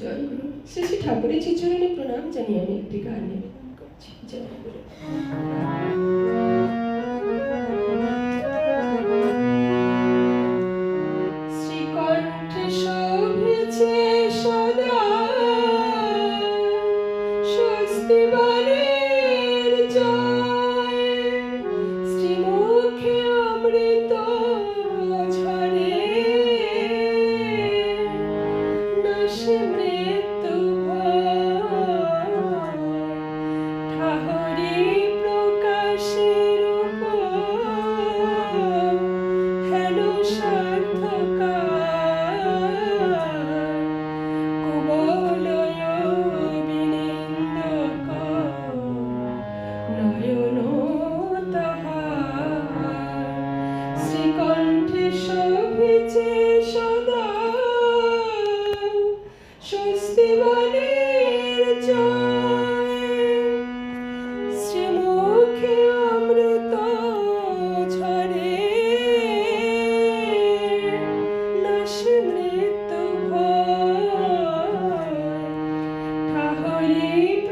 জয় শ্রী শ্রী ঠাকুরের চিচরণে প্রণাম জানিয়ে আমি একটি গান নিবেদন করছি। জয় গুরু শ্রীকণ্ঠে শোভিছে সদা। স্বস্তি জয়। শ্রীমুখে অমৃত ঝরে। নাশে মৃত্যু ভয়। ঠাহরি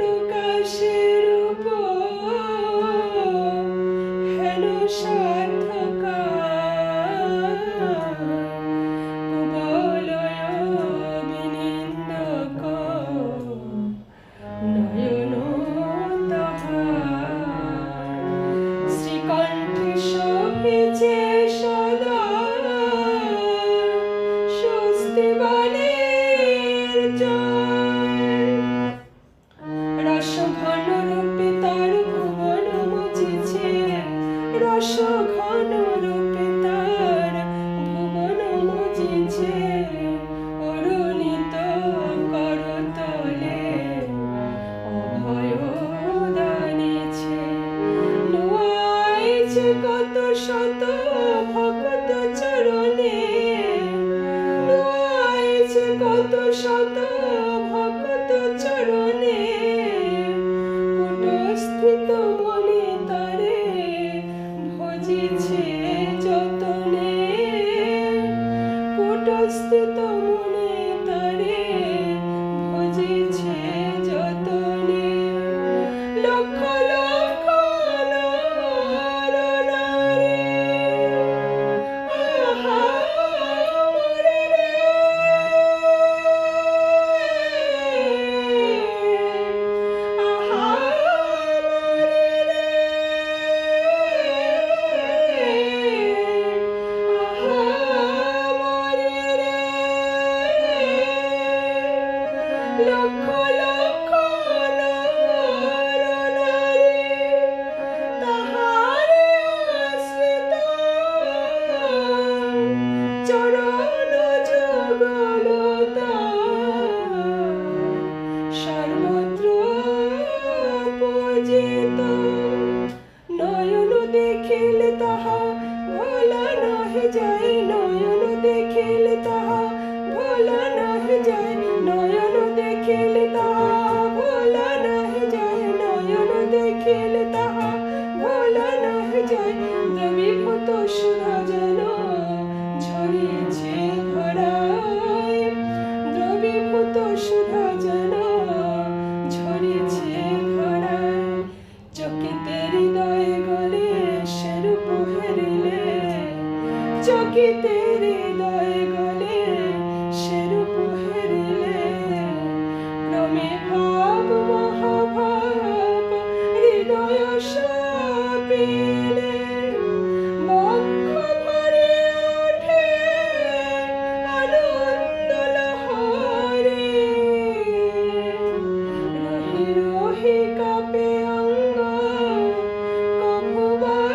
রূপে তার ভুবন মুছেছে। রস ঘন তাহা ভোলা নহে যায় নয়ন দেখিলে তাহা, ভোলা নহে যায় নয়ন দেখিলে তাহা, ভোলা নহে যায় দ্রবীভূত সুধা যেন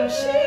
she